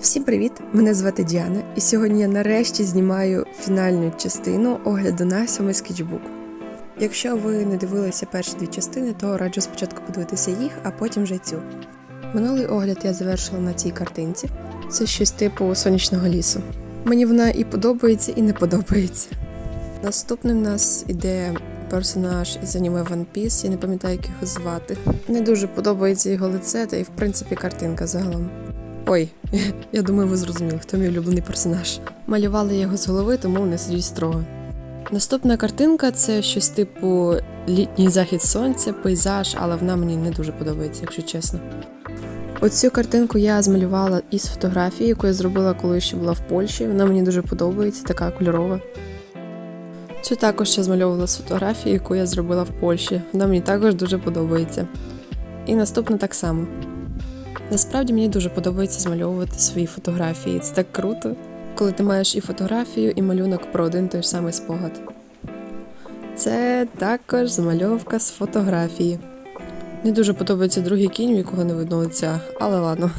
Всім привіт! Мене звати Діана, і сьогодні я нарешті знімаю фінальну частину огляду на сьомий скетчбук. Якщо ви не дивилися перші дві частини, то раджу спочатку подивитися їх, а потім вже цю. Минулий огляд я завершила на цій картинці. Це щось типу сонячного лісу. Мені вона і подобається, і не подобається. Наступним у нас іде персонаж із аніме One Piece, я не пам'ятаю, як його звати. Не дуже подобається його лице, та й в принципі картинка загалом. Ой, я думаю, ви зрозуміли, хто мій улюблений персонаж. Малювали його з голови, тому не сидіть строго. Наступна картинка це щось типу літній захід сонця, пейзаж, але вона мені не дуже подобається, якщо чесно. Оцю картинку я змалювала із фотографії, яку я зробила, коли ще була в Польщі. Вона мені дуже подобається, така кольорова. Цю також я змальовувала з фотографії, яку я зробила в Польщі. Вона мені також дуже подобається. І наступна так само. Насправді мені дуже подобається змальовувати свої фотографії. Це так круто, коли ти маєш і фотографію, і малюнок про один той самий спогад. Це також змальовка з фотографії. Не дуже подобається другий кінь, у якого не видно лиця, але ладно.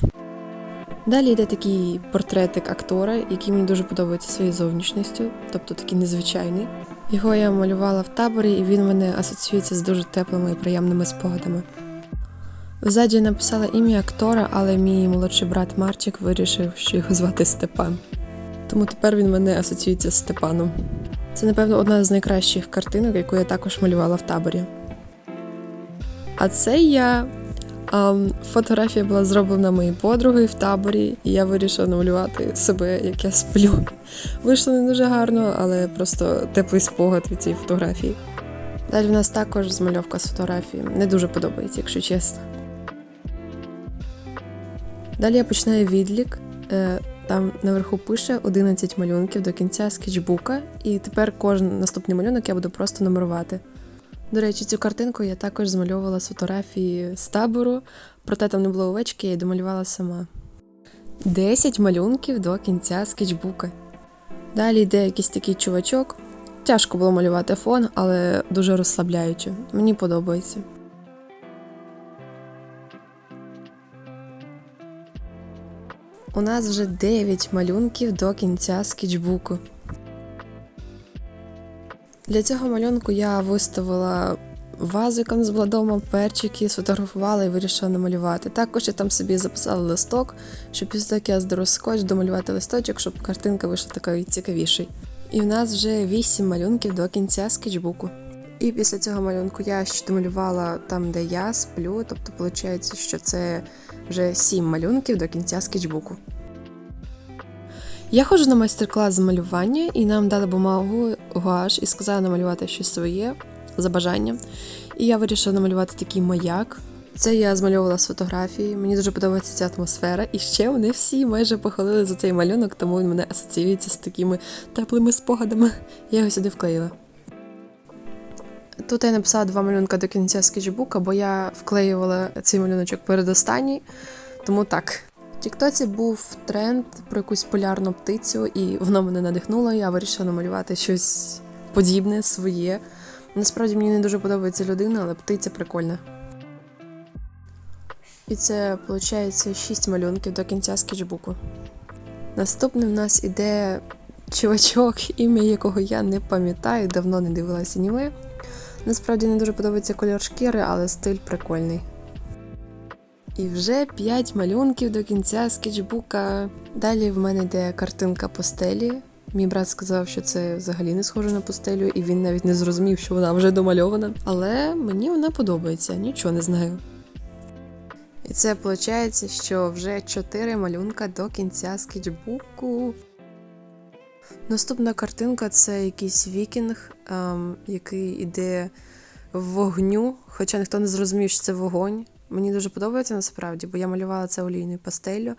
Далі йде такий портретик актора, який мені дуже подобається своєю зовнішністю, тобто такий незвичайний. Його я малювала в таборі, і він мене асоціюється з дуже теплими і приємними спогадами. Ззаді я написала ім'я актора, але мій молодший брат Марчик вирішив, що його звати Степан. Тому тепер він мене асоціюється з Степаном. Це, напевно, одна з найкращих картинок, яку я також малювала в таборі. А це я. Фотографія була зроблена моєю подругою в таборі, і я вирішила намалювати себе, як я сплю. Вийшло не дуже гарно, але просто теплий спогад від цієї фотографії. Далі в нас також змальовка з фотографії. Не дуже подобається, якщо чесно. Далі я починаю відлік. Е, Там наверху пише 11 малюнків до кінця скетчбука, і тепер кожен наступний малюнок я буду просто нумерувати. До речі, цю картинку я також змальовувала з фотографії з табору, проте там не було овечки, я її домалювала сама. 10 малюнків до кінця скетчбука. Далі йде якийсь такий чувачок. Тяжко було малювати фон, але дуже розслабляюче. Мені подобається. У нас вже 9 малюнків до кінця скетчбуку. Для цього малюнку я виставила нас була вдома, перчики, сфотографувала і вирішила намалювати. Також я там собі записала листок, щоб після того, як я здору скотч, домалювати листочок, щоб картинка вийшла такою цікавішою. І в нас вже 8 малюнків до кінця скетчбуку. І після цього малюнку я ще домалювала там, де я сплю, тобто виходить, що це вже 7 малюнків до кінця скетчбуку. Я ходжу на майстер-клас з малювання, і нам дали бумагу гуаш і сказали намалювати щось своє за бажанням. І я вирішила намалювати такий маяк. Це я змальовувала з фотографії. Мені дуже подобається ця атмосфера. І ще вони всі майже похвалили за цей малюнок, тому він мене асоціюється з такими теплими спогадами. Я його сюди вклеїла. Тут я написала два малюнка до кінця скетчбука, бо я вклеювала цей малюночок передостанній, тому так. В Тіктоці був тренд про якусь полярну птицю, і воно мене надихнуло. Я вирішила намалювати щось подібне, своє. Насправді мені не дуже подобається людина, але птиця прикольна. І це, виходить, 6 малюнків до кінця скетчбуку. Наступним в нас іде чувачок, ім'я якого я не пам'ятаю, давно не дивилася аніме. Насправді не дуже подобається кольор шкіри, але стиль прикольний. І вже 5 малюнків до кінця скетчбука. Далі в мене йде картинка постелі. Мій брат сказав, що це взагалі не схоже на постелю, і він навіть не зрозумів, що вона вже домальована. Але мені вона подобається, нічого не знаю. І це виходить, що вже 4 малюнка до кінця скетчбуку. Наступна картинка це якийсь вікінг, ем, який іде в вогню, хоча ніхто не зрозумів, що це вогонь. Мені дуже подобається насправді, бо я малювала це олійною пастеллю,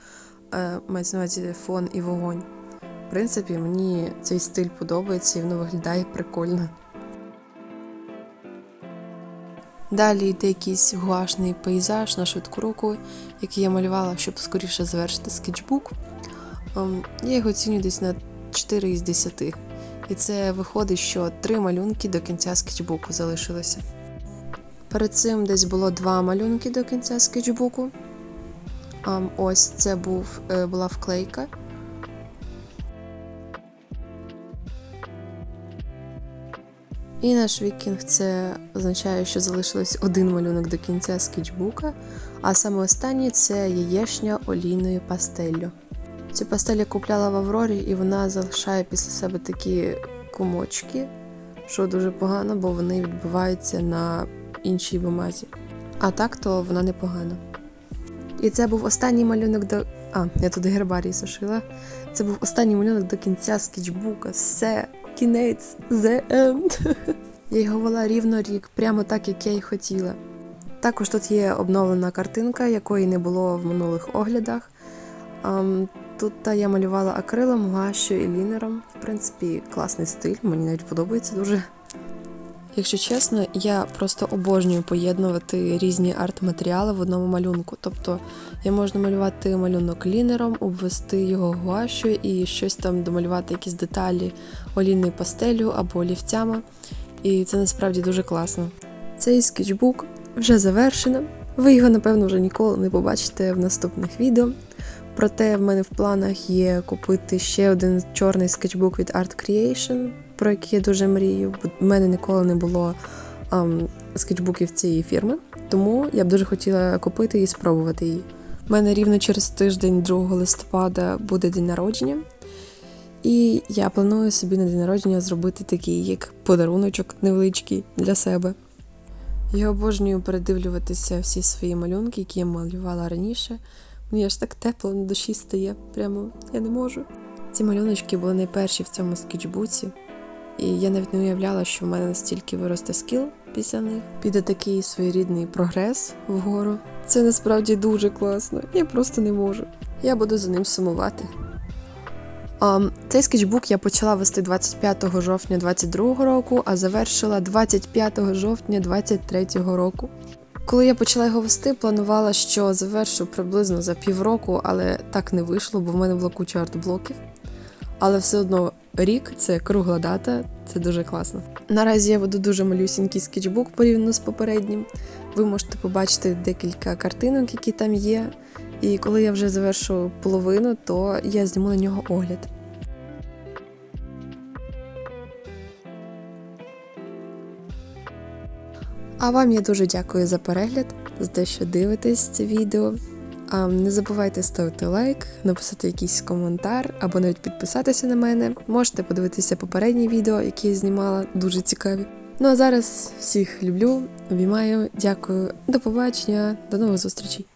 е, мається на увазі фон і вогонь. В принципі, мені цей стиль подобається і воно виглядає прикольно. Далі йде якийсь гуашний пейзаж на швидку руку, який я малювала, щоб скоріше завершити скетчбук. Ем, Я його оцінюю десь на 4 із 10. І це виходить, що три малюнки до кінця скетчбуку залишилося. Перед цим десь було два малюнки до кінця скетчбуку. Ось це був, е, була вклейка. І наш вікінг це означає, що залишилось один малюнок до кінця скетчбука, а саме останній це яєшня олійною пастеллю. Цю пастель я купляла в Аврорі, і вона залишає після себе такі комочки, що дуже погано, бо вони відбиваються на іншій бумазі. А так то вона непогана. І це був останній малюнок до. А, я туди гербарій сушила. Це був останній малюнок до кінця скетчбука. Все, кінець, the end. Я його вела рівно рік, прямо так, як я й хотіла. Також тут є обновлена картинка, якої не було в минулих оглядах. Тут та я малювала акрилом, гуашю і лінером. В принципі, класний стиль, мені навіть подобається дуже. Якщо чесно, я просто обожнюю поєднувати різні арт-матеріали в одному малюнку. Тобто я можу намалювати малюнок лінером, обвести його гуашю і щось там домалювати, якісь деталі олійною пастелю або олівцями. І це насправді дуже класно. Цей скетчбук вже завершено. Ви його, напевно, вже ніколи не побачите в наступних відео. Проте в мене в планах є купити ще один чорний скетчбук від Art Creation, про який я дуже мрію. В мене ніколи не було ам, скетчбуків цієї фірми, тому я б дуже хотіла купити і спробувати її. У мене рівно через тиждень, 2 листопада, буде день народження. І я планую собі на день народження зробити такий як подаруночок невеличкий для себе. Я обожнюю передивлюватися всі свої малюнки, які я малювала раніше. Мені аж так тепло на душі стає. Прямо я не можу. Ці малюночки були найперші в цьому скетчбуці, і я навіть не уявляла, що в мене настільки виросте скіл після них. Піде такий своєрідний прогрес вгору. Це насправді дуже класно. Я просто не можу. Я буду за ним сумувати. Um, цей скетчбук я почала вести 25 жовтня 22 року, а завершила 25 жовтня 23 року. Коли я почала його вести, планувала, що завершу приблизно за півроку, але так не вийшло, бо в мене було куча артблоків. Але все одно рік це кругла дата, це дуже класно. Наразі я веду дуже малюсінький скетчбук порівняно з попереднім. Ви можете побачити декілька картинок, які там є. І коли я вже завершу половину, то я зніму на нього огляд. А вам я дуже дякую за перегляд, за те, що дивитесь це відео. А не забувайте ставити лайк, написати якийсь коментар або навіть підписатися на мене. Можете подивитися попередні відео, які я знімала, дуже цікаві. Ну а зараз всіх люблю, обіймаю, дякую, до побачення, до нових зустрічей.